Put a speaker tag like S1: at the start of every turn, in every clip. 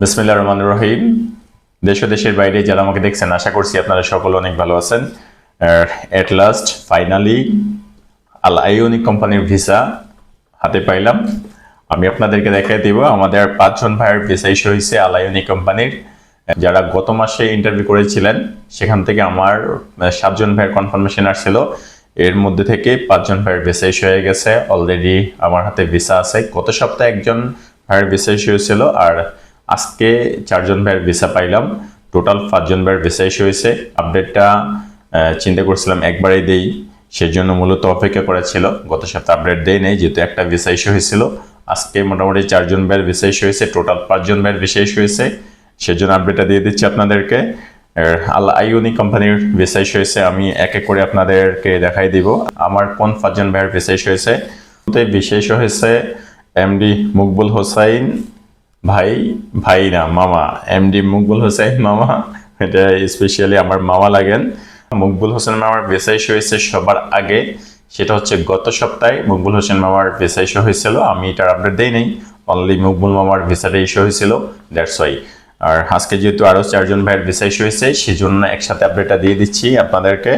S1: বিসমিল্লা রহমান রহিম। দেশ দেশের বাইরে যারা আমাকে দেখছেন, আশা করছি আপনারা সকলে অনেক ভালো আছেন। এট লাস্ট ফাইনালি আল আইওনিক কোম্পানির ভিসা হাতে পাইলাম। আমি আপনাদেরকে দেখাই দিব, আমাদের পাঁচজন ভাইয়ের ভিসা ইস্যু হয়েছে আল আইওনিক কোম্পানির। যারা গত মাসে ইন্টারভিউ করেছিলেন, সেখান থেকে আমার সাতজন ভাইয়ের কনফার্মেশন আসছিল। এর মধ্যে থেকে পাঁচজন ভাইয়ের ভিসা ইস্যু হয়ে গেছে। অলরেডি আমার হাতে ভিসা আছে। গত সপ্তাহে একজন ভাইয়ের ভিসা ইস্যু হয়েছিল। আর আজকে চারজন ভাইয়ের ভিসা পাইলাম। টোটাল পাঁচজন ভাইয়ের ভিসা ইস্যু হয়েছে। আপডেটটা চিন্তা করছিলাম একবারেই দেই। সেজন্য মূলত অপেক্ষা করা ছিল গত সপ্তাহে আপডেট দেই নেই, যেহেতু একটা ভিসা ইস্যু হয়েছিল। আজকে মোটামুটি চারজন ভাইয়ের ভিসা ইস্যু হয়েছে। টোটাল পাঁচজন ভাইয়ের ভিসা ইস্যু হয়েছে। সেজন্য আপডেটটা দিয়ে দিচ্ছি আপনাদেরকে। আল আইউনি কোম্পানির ভিসা ইস্যু হয়েছে। আমি এক এক করে আপনাদেরকে দেখাই দিব। আমার কোন পাঁচজন ভাইয়ের ভিসা ইস্যু হয়েছে? বিশেষ হয়েছে এমডি মুকবুল হোসাইন ভাই ভাই না, মামা। এমডি মকবুল হোসেন, মামা। এটা স্পেশালি আমার মামা লাগেন। মকবুল হোসেন মামার ইস্যু হয়েছে সবার আগে। সেটা হচ্ছে গত সপ্তাহে মকবুল হোসেন মামার ভিসা ইস্যু হয়েছিল। আমি এটার আপডেট দেই নাই। অনলি মকবুল মামার ভিসাটা ইস্যু হয়েছিল। দ্যাটস ওয়াই আর আজকে যেহেতু আরও চারজন ভাইয়ের ভিসা ইস্যু হয়েছে সেই জন্য একসাথে আপডেটটা দিয়ে দিচ্ছি আপনাদেরকে।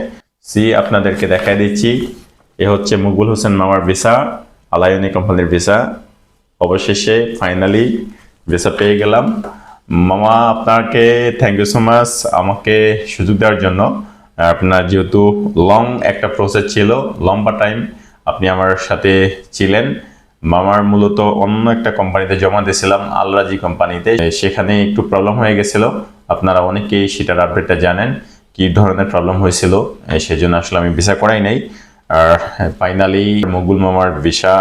S1: সি, আপনাদেরকে দেখাই দিচ্ছি। এ হচ্ছে মকবুল হোসেন মামার ভিসা আলায়নি কোম্পানির ভিসা অবশেষে ফাইনালি ভিসা পেয়ে গেলাম। মামা, আপনাকে থ্যাংক ইউ সো মাচ আমাকে সুযোগ দেওয়ার জন্য। আপনার যেহেতু লং একটা প্রসেস ছিল, লম্বা টাইম আপনি আমার সাথে ছিলেন। মামার মূলত অন্য একটা কোম্পানিতে জমা দিয়েছিলাম, আলরাজি কোম্পানিতে সেখানে একটু প্রবলেম হয়ে গেছিল। আপনারা অনেকেই সেটার আপডেটটা জানেন, কি ধরনের প্রবলেম হয়েছিল। সেজন্য আসলে আমি ভিসা করাই নাই। আর ফাইনালি মকবুল মামার ভিসা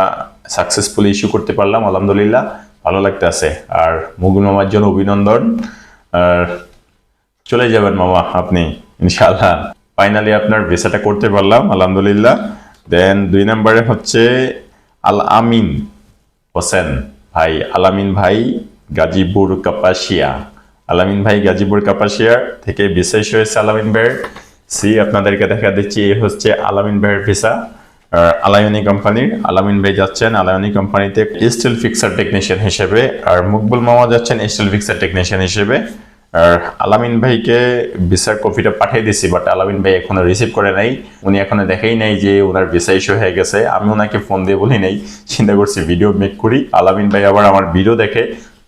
S1: সাকসেসফুলি ইস্যু করতে পারলাম, আলহামদুলিল্লাহ। ভালো লাগতে আছে আর মকবুল মামার জন্য অভিনন্দন। আর চলে যাবেন মামা আপনি, ইনশাআল্লাহ। ফাইনালি আপনার ভিসাটা করতে পারলাম, আলহামদুলিল্লাহ। দেন দুই নম্বরে হচ্ছে আল আমিন হোসেন ভাই আলামিন ভাই গাজীপুর কাপাসিয়া। আলামিন ভাই গাজীপুর কাপাসিয়া থেকে বিশেষ হয়েছে আলামিন ভাইয়ের। সি আপনাদেরকে দেখা দিচ্ছি, এই হচ্ছে আলামিন ভাইয়ের ভিসা আলায়নি কোম্পানির আলামিন ভাই যাচ্ছেন, আলায়নি কোম্পানিতে স্টিল ফিক্সার টেকনিশিয়ান হিসেবে, আর মুকবুল মামা যাচ্ছেন স্টিল ফিক্সার টেকনিশিয়ান হিসেবে। আর আলামিন ভাইকে ভিসার কপিটা পাঠিয়ে দিছি বাট আলামিন ভাই এখনও রিসিভ করে নাই। উনি এখনও দেখেই নাই যে ওনার ভিসা ইস্যু হয়ে গেছে। আমি ওনাকে ফোন দিয়ে বলি নাই, চিন্তা করছি ভিডিও মেক করি। আলামিন ভাই আবার আমার ভিডিও দেখে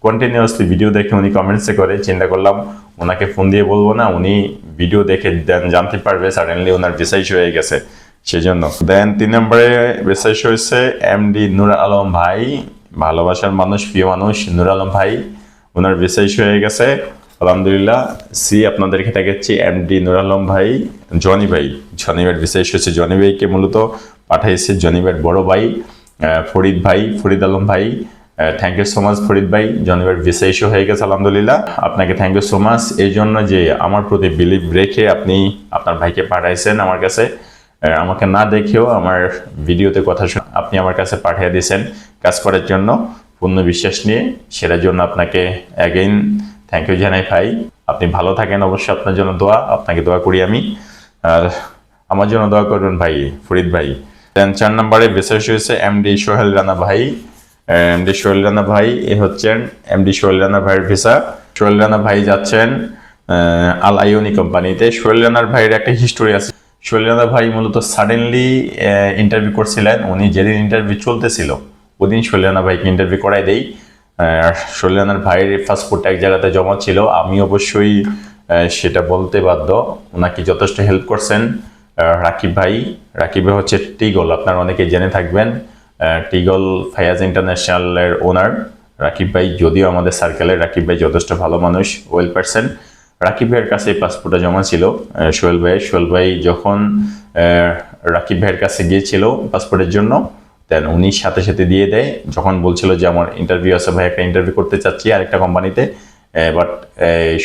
S1: কন্টিনিউয়াসলি ভিডিও দেখে উনি কমেন্টসে করে, চিন্তা করলাম ওনাকে ফোন দিয়ে বলব না, উনি ভিডিও দেখে জানতে পারবে সাডেনলি ওনার ভিসা ইস্যু হয়ে গেছে। সেজন্য। দেন তিন নম্বরে ইস্যু হয়েছে এমডি নুর আলম ভাই, ভালোবাসার মানুষ, প্রিয় মানুষ, নুর আলম ভাই। ওনার ইস্যু হয়ে গেছে। আলহামদুলিল্লাহ সি আপনাদেরকে দেখাচ্ছি এমডি নুর আলম ভাই, জনি ভাই। জনি ভাইয়ের ইস্যু হচ্ছে জনি ভাইকে মূলত পাঠাইছে জনি ভাইয়ের বড় ভাই ফরিদ ভাই, ফরিদ আলম ভাই। Thank you so much Farid ভাই। জনিবার ভিসা ইস্যু হয়ে গেছে, আলহামদুলিল্লাহ। আপনাকে থ্যাংক ইউ সো মাচ এই জন্য যে আমার প্রতি বিলিভ রেখে আপনি আপনার ভাইকে পাঠাইছেন আমার কাছে আমাকে না দেখেও আমার ভিডিওতে কথা শুনে আপনি আমার কাছে পাঠিয়ে দিয়েছেন কাজ করার জন্য। পূর্ণ বিশ্বাস নিয়ে সেটার জন্য আপনাকে অ্যাগেইন থ্যাংক ইউ জানাই ভাই। আপনি ভালো থাকেন অবশ্যই আপনার জন্য দোয়া, আপনাকে দোয়া করি আমি। আর আমার জন্য দোয়া করবেন ভাই, ফরিদ ভাই। দেন চার নম্বরে বিশেষ হয়েছে এমডি সোহেল রানা ভাই। এমডি সোহেল রানা ভাই, এ হচ্ছেন এমডি সোহেল রানা ভাইয়ের ভিসা সোহেল রানা ভাই যাচ্ছেন আল আইওনি কোম্পানিতে সোহেল রানার ভাইয়ের একটা হিস্টোরি আছে। সোহেল ভাই মূলত সাডেনলি ইন্টারভিউ করছিলেন। উনি যেদিন ইন্টারভিউ চলতেছিল, ওদিন রানা ভাইকে ইন্টারভিউ করাই দেই। রানার ভাইয়ের পাসপোর্ট এক জায়গাতে জমা ছিল। আমি অবশ্যই সেটা বলতে বাধ্য। ওনাকে যথেষ্ট হেল্প করছেন রাকিব ভাই। রাকিব ভাই হচ্ছে টিগল, আপনারা অনেকে জেনে থাকবেন। টিগল ফায়াজ ইন্টারন্যাশনালের ওনার রাকিব ভাই যদিও আমাদের সার্কেলের রাকিব ভাই যথেষ্ট ভালো মানুষ ওয়েল পার্সন রাকিব ভাইয়ের কাছে পাসপোর্টটা জমা ছিল সোহেল ভাই। সোহেল ভাই যখন রাকিব ভাইয়ের কাছে গিয়েছিল পাসপোর্টের জন্য দেন উনি সাথে সাথে দিয়ে দেয়। যখন বলছিল যে, আমার ইন্টারভিউ আছে ভাই, একটা ইন্টারভিউ করতে চাচ্ছি আরেকটা কোম্পানিতে বাট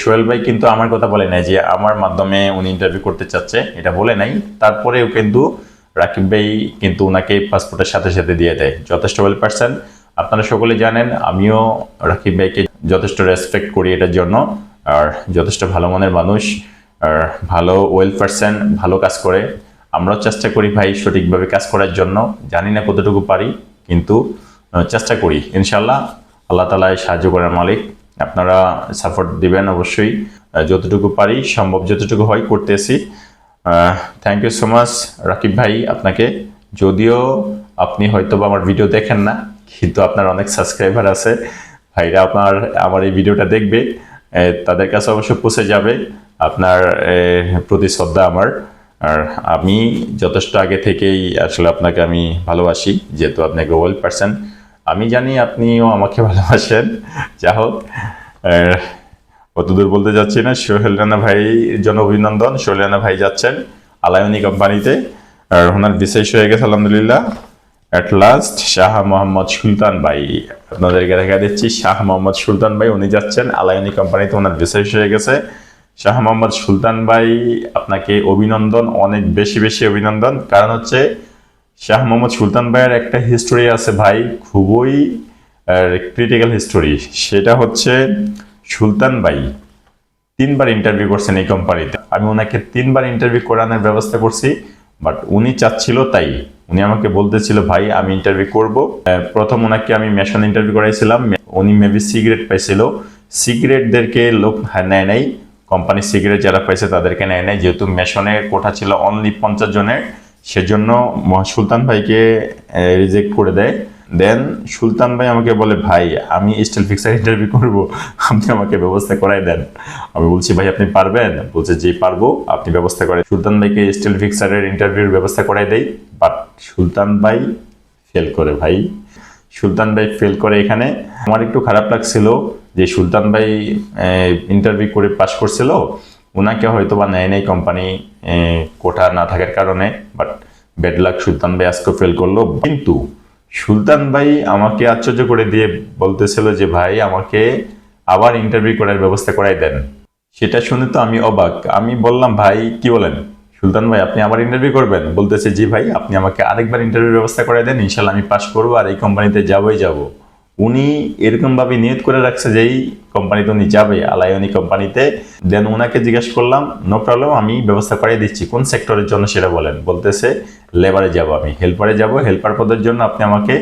S1: সোহেল ভাই কিন্তু আমার কথা বলে নাই যে, আমার মাধ্যমে উনি ইন্টারভিউ করতে চাচ্ছে। এটা বলে নাই। তারপরেও কিন্তু রাকিব ভাই কিন্তু ওনাকে পাসপোর্টের সাথে সাথে দিয়ে দেয়। যথেষ্ট ওয়েল পার্সন আপনারা সকলে জানেন, আমিও রাকিব ভাইকে যথেষ্ট রেসপেক্ট করি এটার জন্য। আর যথেষ্ট ভালো মনের মানুষ আর ভালো ওয়েল পার্সন ভালো কাজ করে। আমরাও চেষ্টা করি ভাই সঠিকভাবে কাজ করার জন্য। জানি না কতটুকু পারি, কিন্তু চেষ্টা করি। ইনশাল্লাহ আল্লাহ তালায় সাহায্য করার মালিক। আপনারা সাপোর্ট দিবেন অবশ্যই। যতটুকু পারি, সম্ভব যতটুকু হয় করতেছি। Thank you so much Rakib ভাই, আপনাকে যদিও আপনি হয়তো বা আমার ভিডিও দেখেন না, কিন্তু আপনার অনেক সাবস্ক্রাইবার আছে। ভাইরা আপনার, আমার এই ভিডিওটা দেখবে। তাদের কাছে অবশ্য পৌঁছে যাবে। আপনার প্রতি শ্রদ্ধা আমার। আর আমি যথেষ্ট আগে থেকেই আসলে আপনাকে আমি ভালোবাসি যেহেতু আপনি গ্লোবাল পার্সন। আমি জানি আপনিও আমাকে ভালোবাসেন। যা হোক আহ, অতদূর বলতে যাচ্ছি না। সোহেল রানা ভাই জন্য অভিনন্দন। সোহেল রানা ভাই যাচ্ছেন আলায়নি কোম্পানিতে। আর ওনার বিশেষ হয়ে গেছে আলহামদুলিল্লাহ। অ্যাট লাস্ট শাহ মোহাম্মদ সুলতান ভাই, আপনাদেরকে দেখা দিচ্ছি শাহ মোহাম্মদ সুলতান ভাই, উনি যাচ্ছেন আলায়নি কোম্পানিতে ওনার বিশেষ হয়ে গেছে। শাহ মোহাম্মদ সুলতান ভাই, আপনাকে অভিনন্দন, অনেক বেশি বেশি অভিনন্দন। কারণ হচ্ছে শাহ মোহাম্মদ সুলতান ভাইয়ের একটা হিস্টোরি আছে ভাই, খুবই ক্রিটিক্যাল হিস্টোরি সেটা হচ্ছে সুলতান ভাই তিনবার ইন্টারভিউ করছেন এই কোম্পানিতে আমি ওনাকে তিনবার ইন্টারভিউ করানোর ব্যবস্থা করছি। বাট উনি চাচ্ছিল তাই। উনি আমাকে বলতেছিল, ভাই, আমি ইন্টারভিউ করব। প্রথম ওনাকে আমি মেশন ইন্টারভিউ করাইছিলাম। উনি মেবি সিগারেট পাইছিল। সিগারেটদেরকে লোক হা- নেয় নাই। কোম্পানি সিগারেট যারা পাইছে তাদেরকে নেয় নাই। যেহেতু মেশনের কোঠা ছিল অনলি পঞ্চাশ জনের, সেজন্য সুলতান ভাইকে রিজেক্ট করে দেয়। দেন সুলতান ভাই আমাকে বলে, ভাই, আমি স্টিল ফিক্সার ইন্টারভিউ করব। আপনি আমাকে ব্যবস্থা করাই দেন। আমি বলছি, ভাই, আপনি পারবেন? বলছে যে পারব। আপনি ব্যবস্থা করে সুলতান ভাইকে স্টিল ফিক্সারের ইন্টারভিউর ব্যবস্থা করাই দেই বাট সুলতান ভাই ফেল করে, ভাই। সুলতান ভাই ফেল করে এখানে। আমার একটু খারাপ লাগছিল যে সুলতান ভাই ইন্টারভিউ করে পাশ করছিল। ওনাকে হয়তো বা নেয় নাই কোম্পানি কোঠা না থাকার কারণে বাট ব্যাড লাক সুলতান ভাই আজকে ফেল করল। কিন্তু সুলতান ভাই আমাকে আশ্চর্য করে দিয়ে বলতেছিল যে, ভাই, আমাকে আবার ইন্টারভিউ করার ব্যবস্থা করাই দেন। সেটা শুনে তো আমি অবাক। আমি বললাম, ভাই, কি বলেন? সুলতান ভাই, আপনি আবার ইন্টারভিউ করবেন? বলতেছে, জি ভাই, আপনি আমাকে আরেকবার ইন্টারভিউ ব্যবস্থা করাই দেন, ইনশাল্লাহ আমি পাস করব আর এই কোম্পানিতে যাবই যাব। উনি এরকম ভাবে নিয়ত করে রাখছে যে এই কোম্পানিতে উনি যাবে আলায়নি কোম্পানিতে দেন ওনাকে জিজ্ঞেস করলাম নো প্রবলেম আমি ব্যবস্থা করে দিচ্ছি। কোন সেক্টরের জন্য সেটা বলেন? বলতেছে লেবারে যাব আমি। হেল্পারে যাব। হেল্পার পদের জন্য আপনি আমাকে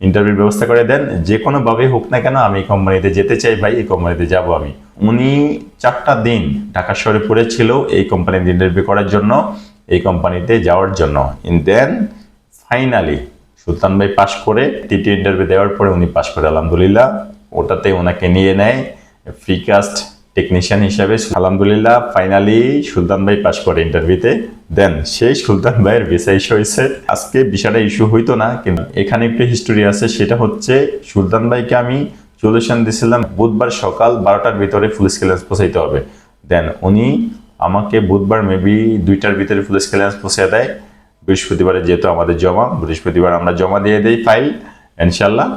S1: ইন্টারভিউ ব্যবস্থা করে দেন। যে কোনোভাবে হোক না কেন আমি কোম্পানিতে যেতে চাই ভাই, এই কোম্পানিতে যাব আমি। উনি চারটা দিন ঢাকা শহরে পড়েছিল এই কোম্পানিতে ইন্টারভিউ করার জন্য, এই কোম্পানিতে যাওয়ার জন্য। ইন দেন ফাইনালি সুলতান ভাই পাশ করে টিটি ইন্টারভিউ দেওয়ার পরে উনি পাশ করে, আলহামদুলিল্লাহ। ওটাতে ওনাকে নিয়ে নেয় ফ্রিকাস্ট টেকনিশিয়ান হিসাবে। আলহামদুলিল্লাহ ফাইনালি সুলতান ভাই পাশ করে ইন্টারভিউতে দেন সেই সুলতান ভাইয়ের ভিসা ইস্যু হয়েছে। আজকে ভিসাটা ইস্যু হইতো না, কিন্তু এখানে একটু হিস্টোরি আছে। সেটা হচ্ছে, সুলতান ভাইকে আমি সলিউশন দিয়েছিলাম বুধবার সকাল বারোটার ভিতরে ফুল ক্লিয়ারেন্স পৌঁছাইতে হবে। দেন উনি আমাকে বুধবার মেবি দুইটার ভিতরে ফুল ক্লিয়ারেন্স পৌঁছে দেয়। বৃহস্পতিবারে যেহেতু আমাদের জমা, বৃহস্পতিবার আমরা জমা দিয়ে দেই ফাইল ইনশাল্লাহ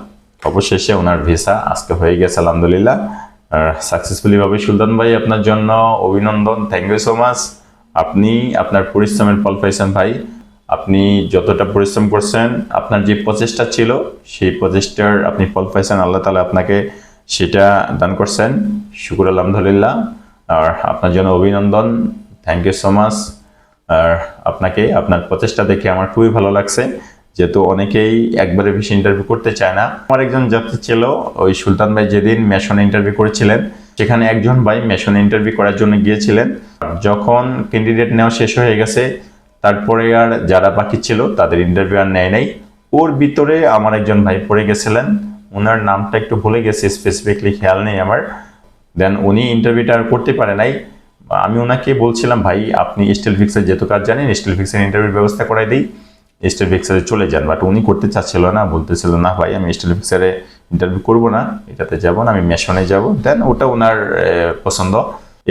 S1: অবশেষে ওনার ভিসা আজকে হয়ে গেছে, আলহামদুলিল্লাহ। সাকসেসফুলি ভাবে সুলতান ভাই, আপনার জন্য অভিনন্দন থ্যাংক ইউ সো মাচ আপনি আপনার পরিশ্রমের ফল পাইছেন ভাই। আপনি যতটা পরিশ্রম করছেন, আপনার যে প্রচেষ্টা ছিল, সেই প্রচেষ্টার আপনি ফল পাইছেন, আল্লাহ তালা আপনাকে সেটা দান করছেন। শুকুর আলহামদুলিল্লাহ। আর আপনার জন্য অভিনন্দন থ্যাংক ইউ সো মাচ আর আপনাকে আপনার প্রচেষ্টা দেখে আমার খুবই ভালো লাগছে। যেহেতু অনেকেই একবারে বেশি ইন্টারভিউ করতে চায় না। আমার একজন যাত্রী ছিল, ওই সুলতান ভাই যেদিন মেশন ইন্টারভিউ করেছিলেন, সেখানে একজন ভাই মেশন ইন্টারভিউ করার জন্য গিয়েছিলেন। যখন ক্যান্ডিডেট নেওয়া শেষ হয়ে গেছে, তারপরে আর যারা বাকি ছিল, তাদের ইন্টারভিউ আর নেয় নাই। ওর ভিতরে আমার একজন ভাই পড়ে গেছিলেন। ওনার নামটা একটু ভুলে গেছে স্পেসিফিকলি খেয়াল নেই আমার। দেন উনি ইন্টারভিউটা আর করতে পারে নাই। আমি ওনাকে বলছিলাম, ভাই, আপনি স্টিল ফিক্সের যেহেতু কাজ জানেন স্টিল ফিক্সের ইন্টারভিউ ব্যবস্থা করাই দিই। স্টিল ফিক্সারে চলে যান। বাট উনি করতে চাচ্ছিল না, বলতেছিল, না ভাই, আমি স্টিল ফিক্সারে ইন্টারভিউ করব না, এটাতে যাব না, আমি মেশনে যাব। দেন ওটা ওনার পছন্দ।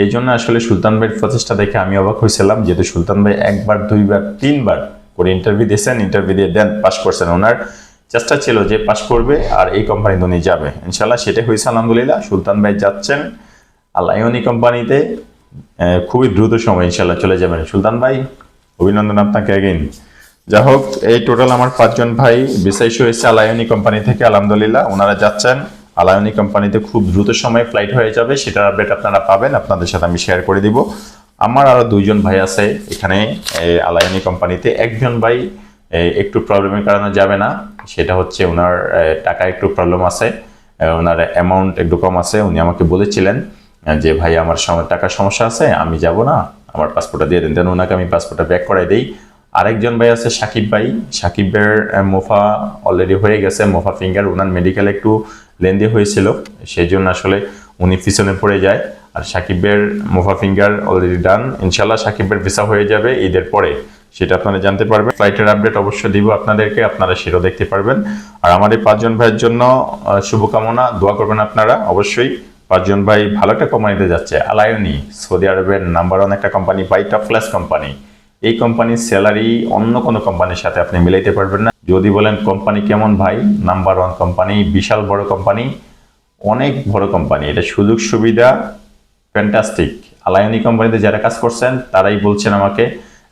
S1: এই জন্য আসলে সুলতান ভাইয়ের প্রচেষ্টা দেখে আমি অবাক হয়েছিলাম, যেহেতু সুলতান ভাই একবার, দুইবার, তিনবার করে ইন্টারভিউ দিয়েছেন ইন্টারভিউ দিয়ে দেন পাস করছেন। ওনার চেষ্টা ছিল যে পাস করবে আর এই কোম্পানিতে উনি যাবে। ইনশাল্লাহ সেটাই হয়েছে, আলহামদুলিল্লাহ। সুলতান ভাই যাচ্ছেন আলাইনি কোম্পানিতে খুবই দ্রুত সময় ইনশাল্লাহ চলে যাবেন সুলতান ভাই, অভিনন্দন আপনাকে অ্যাগেইন যা হোক, এই টোটাল আমার পাঁচজন ভাই, বিশেষ হয়েছে আলায়নি কোম্পানি থেকে, আলহামদুলিল্লাহ, ওনারা যাচ্ছেন। আলায়নি কোম্পানিতে খুব দ্রুত সময়ে ফ্লাইট হয়ে যাবে, সেটার আপডেট আপনারা পাবেন, আপনাদের সাথে আমি শেয়ার করে দিব। আমার আরও দুইজন ভাই আছে, এখানে আলায়নি কোম্পানিতে একজন ভাই একটু প্রবলেমের কারণে যাবে না, সেটা হচ্ছে ওনার টাকা একটু প্রবলেম আছে ওনার অ্যামাউন্ট একটু কম আছে, উনি আমাকে বলেছিলেন। যে ভাই, আমার সময়, টাকার সমস্যা আছে, আমি যাব না। আমার পাসপোর্টটা দিয়ে দেন। দেন ওনাকে আমি পাসপোর্টটা ব্যাক করাই দিই। আরেকজন ভাই আছে, সাকিব ভাই। সাকিবের মোফা অলরেডি হয়ে গেছে। মোফা ফিঙ্গার ওনার মেডিকেল একটু লেন্দি হয়েছিল। সেই জন্য আসলে উনি পিছনে পড়ে যায়। আর সাকিবের মোফা ফিঙ্গার অলরেডি ডান ইনশাল্লাহ সাকিবের ভিসা হয়ে যাবে ঈদের পরে। সেটা আপনারা জানতে পারবেন। ফ্লাইটের আপডেট অবশ্যই দিব আপনাদেরকে, আপনারা সেটাও দেখতে পারবেন। আর আমার এই পাঁচজন ভাইয়ের জন্য শুভকামনা, দোয়া করবেন আপনারা। অবশ্যই পাঁচজন ভাই ভালো একটা কোম্পানিতে যাচ্ছে আলায়নি সৌদি আরবের নাম্বার ওয়ান একটা company by top class company এই কোম্পানির স্যালারি অন্য কোনো কোম্পানির সাথে আপনি মিলাইতে পারবেন না। যদি বলেন কোম্পানি কেমন ভাই? নাম্বার ওয়ান কোম্পানি বিশাল বড় কোম্পানি অনেক বড় কোম্পানি এটা সুযোগ সুবিধা ফ্যান্টাস্টিক আলায়নি কোম্পানিতে যারা কাজ করছেন, তারাই বলছেন আমাকে,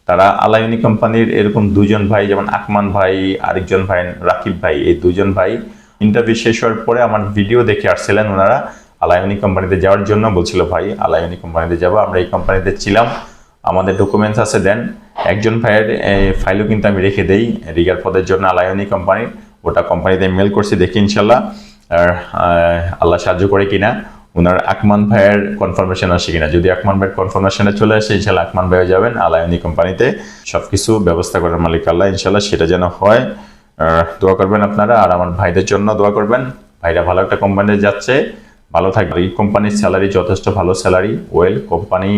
S1: তারা আলায়নি কোম্পানির এরকম দুজন ভাই, যেমন আকমান ভাই, আরেকজন ভাই, রাকিব ভাই, এই দুজন ভাই ইন্টারভিউ শেষ হওয়ার পরে আমার ভিডিও দেখে আসছিলেন ওনারা। আলায়নি কোম্পানিতে যাওয়ার জন্য বলছিল, ভাই আলায়নি কোম্পানিতে যাব, আমরা এই কোম্পানিতে ছিলাম। আমাদের ডকুমেন্টস আছে, দেন একজন ভাইয়ের ফাইলও কিন্তু আমি রেখে দেই রিগার পদের জন্য আলায়নি কোম্পানির ওটা কোম্পানিতে মেল করছি, দেখি ইনশাল্লাহ, আর আল্লাহ সাহায্য করে কিনা। ওনার আকমান ভাইয়ের কনফার্মেশন আসে কিনা। যদি আকমান ভাইয়ের কনফার্মেশনে চলে আসে, ইনশাল্লাহ আকমান ভাইও যাবেন আলায়নি কোম্পানিতে সবকিছু ব্যবস্থা করার মালিক আল্লাহ, ইনশাল্লাহ সেটা যেন হয়। দোয়া করবেন আপনারা, আর আমার ভাইদের জন্য দোয়া করবেন। ভাইরা ভালো একটা কোম্পানিতে যাচ্ছে। ভালো থাকবে। এই কোম্পানির স্যালারি যথেষ্ট ভালো স্যালারি ওয়েল কোম্পানি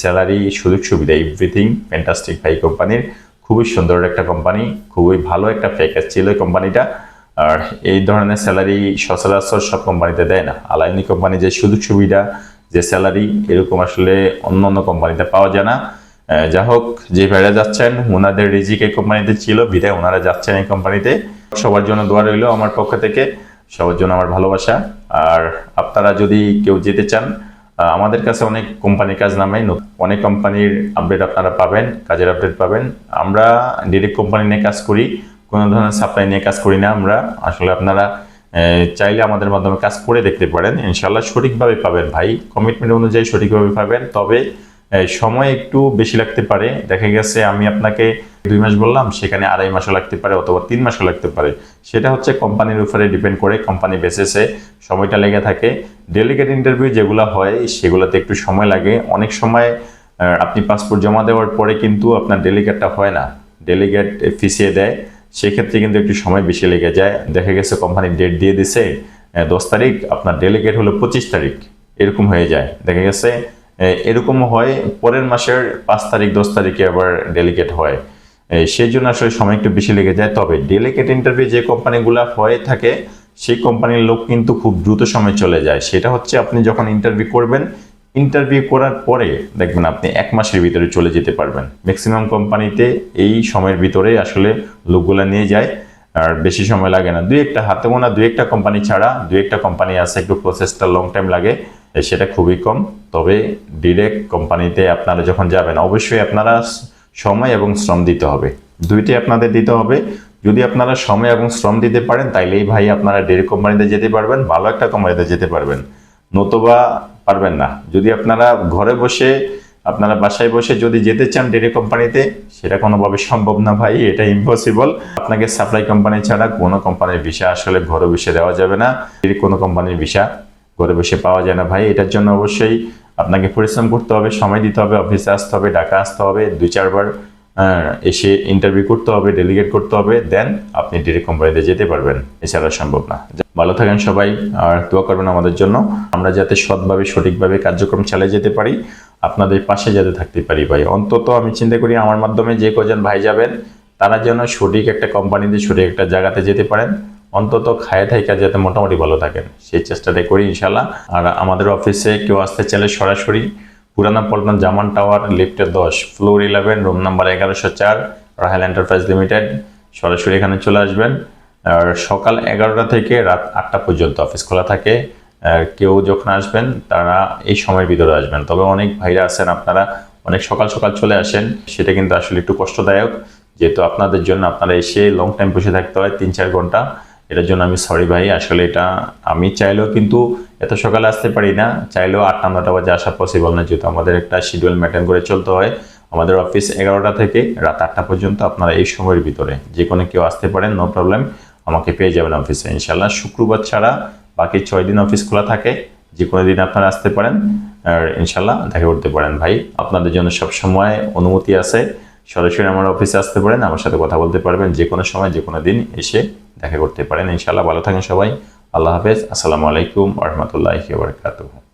S1: স্যালারি সুযোগ সুবিধা এভরিথিং ফ্যান্টাস্টিক ভাই কোম্পানির খুবই সুন্দর একটা কোম্পানি খুবই ভালো একটা প্যাকেজ ছিল এই কোম্পানিটা আর এই ধরনের স্যালারি সচরাচর সব কোম্পানিতে দেয় না। আলাইনি কোম্পানি যে সুযোগ সুবিধা, যে স্যালারি এরকম আসলে অন্য অন্য কোম্পানিতে পাওয়া যায় না। যা হোক যে ভাইরা যাচ্ছেন ওনাদের রিজিক এই কোম্পানিতে ছিল, বিদায় ওনারা যাচ্ছেন এই কোম্পানিতে সবার জন্য দোয়া রইল আমার পক্ষ থেকে। সবার জন্য আমার ভালোবাসা। আর আপনারা যদি কেউ যেতে চান আমাদের কাছে অনেক কোম্পানির কাজ নামে অনেক কোম্পানির আপডেট আপনারা পাবেন, কাজের আপডেট পাবেন। আমরা ডিরেক্ট কোম্পানি নিয়ে কাজ করি, কোনো ধরনের সাপ্লাই নিয়ে কাজ করি না আমরা। আসলে আপনারা চাইলে আমাদের মাধ্যমে কাজ করে দেখতে পারেন। ইনশাল্লাহ সঠিকভাবে পাবেন ভাই। কমিটমেন্ট অনুযায়ী সঠিকভাবে পাবেন। তবে সময় একটু বেশি লাগতে পারে। দেখা গেছে আমি আপনাকে দুই মাস বললাম, সেখানে আড়াই মাসও লাগতে পারে অথবা তিন মাসও লাগতে পারে। সেটা হচ্ছে কোম্পানির উপরে ডিপেন্ড করে কোম্পানি বেসেসে সময়টা লেগে থাকে। ডেলিগেট ইন্টারভিউ যেগুলো হয়, সেগুলোতে একটু সময় লাগে। অনেক সময় আপনি পাসপোর্ট জমা দেওয়ার পরে কিন্তু আপনার ডেলিগেটটা হয় না। ডেলিগেট ফিসিয়ে দেয়। সেক্ষেত্রে কিন্তু একটু সময় বেশি লেগে যায়। দেখা গেছে কোম্পানি ডেট দিয়ে দিছে দশ তারিখ, আপনার ডেলিগেট হলো পঁচিশ তারিখ। এরকম হয়ে যায়। দেখা গেছে এরকম হয়, পরের মাসের পাঁচ তারিখ, দশ তারিখে আবার ডেলিগেট হয়। সেই জন্য আসলে সময় একটু বেশি লেগে যায়। তবে ডেলিগেট ইন্টারভিউ যে কোম্পানিগুলো হয়ে থাকে, সেই কোম্পানির লোক কিন্তু খুব দ্রুত সময় চলে যায়। সেটা হচ্ছে আপনি যখন ইন্টারভিউ করবেন ইন্টারভিউ করার পরে দেখবেন আপনি এক মাসের ভিতরে চলে যেতে পারবেন। ম্যাক্সিমাম কোম্পানিতে এই সময়ের ভিতরে আসলে লোকগুলা নিয়ে যায়। আর বেশি সময় লাগে না। দুই একটা হাতে গোনা, দুই একটা কোম্পানি ছাড়া, দুই একটা কোম্পানি আছে, একটু প্রসেসটা লং টাইম লাগে। সেটা খুবই কম। তবে ডিরেক্ট কোম্পানিতে আপনারা যখন যাবেন, অবশ্যই আপনারা সময় এবং শ্রম দিতে হবে। দুইটি আপনাদের দিতে হবে। যদি আপনারা সময় এবং শ্রম দিতে পারেন, তাইলেই ভাই আপনারা ডেরি কোম্পানিতে যেতে পারবেন, ভালো একটা কোম্পানিতে যেতে পারবেন। নতুবা পারবেন না। যদি আপনারা ঘরে বসে, আপনারা বাসায় বসে যদি যেতে চান ডেরি কোম্পানিতে সেটা কোনোভাবে সম্ভব না ভাই, এটা ইম্পসিবল আপনাকে সাপ্লাই কোম্পানি ছাড়া কোনো কোম্পানির ভিসা আসলে ঘরে বসে দেওয়া যাবে না। কোনো কোম্পানির ভিসা ঘরে বসে পাওয়া যায় না। ভাই, এটার জন্য অবশ্যই আপনাকে পরিশ্রম করতে হবে, সময় দিতে হবে অফিসে আসতে হবে ঢাকা আসতে হবে, দুই চারবার এসে ইন্টারভিউ করতে হবে ডেলিগেট করতে হবে দেন আপনি ডিরেক্ট কোম্পানিতে যেতে পারবেন। এছাড়া সম্ভব না। ভালো থাকেন সবাই, আর দোয়া করবেন আমাদের জন্য। আমরা যাতে সৎভাবে, সঠিকভাবে কার্যক্রম চালিয়ে যেতে পারি, আপনাদের পাশে যাতে থাকতে পারি ভাই। অন্তত আমি চিন্তা করি আমার মাধ্যমে যে কজন ভাই যাবেন, তারা যেন সঠিক একটা কোম্পানিতে সঠিক একটা জায়গাতে যেতে পারেন। অন্তত খায় থাইকা যাতে মোটামুটি ভালো থাকেন। সেই চেষ্টাটাই করি ইনশাল্লাহ আর আমাদের অফিসে কেউ আসতে চাইলে সরাসরি পুরানা পল্টন জামান টাওয়ার, লিফটের দশ, ফ্লোর ইলেভেন, রুম নাম্বার এগারোশো চার, রাহেল এন্টারপ্রাইজ লিমিটেড। সরাসরি এখানে চলে আসবেন। আর সকাল এগারোটা থেকে রাত আটটা পর্যন্ত অফিস খোলা থাকে। আর কেউ যখন আসবেন, তারা এই সময়ের ভিতরে আসবেন। তবে অনেক ভাইরা আছেন, আপনারা অনেক সকাল সকাল চলে আসেন। সেটা কিন্তু আসলে একটু কষ্টদায়ক। যেহেতু আপনাদের জন্য আপনারা এসে লং টাইম বসে থাকতে হয়, তিন চার ঘণ্টা। এটার জন্য আমি সরি ভাই, আসলে এটা আমি চাইলেও কিন্তু এত সকালে আসতে পারি না। চাইলেও আটটা, নটা বাজে আসা পসিবল না, যেহেতু আমাদের একটা শিডিউল মেনটেন করে চলতে হয়। আমাদের অফিস এগারোটা থেকে রাত আটটা পর্যন্ত আপনারা এই সময়ের ভিতরে যে কোনো কেউ আসতে পারেন নো প্রবলেম আমাকে পেয়ে যাবেন অফিসে ইনশাল্লাহ শুক্রবার ছাড়া বাকি ছয় দিন অফিস খোলা থাকে যে কোনো দিন আপনারা আসতে পারেন। আর ইনশাল্লাহ দেখা করতে পারেন ভাই। আপনাদের জন্য সব সময় অনুমতি আছে। সরাসরি আমার অফিসে আসতে পারেন, আমার সাথে কথা বলতে পারবেন যে কোনো সময়, যে কোনো দিন এসে দেখা করতে পারেন। ইনশাল্লাহ ভালো থাকেন সবাই। আল্লাহ হাফেজ। আসসালামু আলাইকুম রহমতুল্লাহি বারকাতুহ।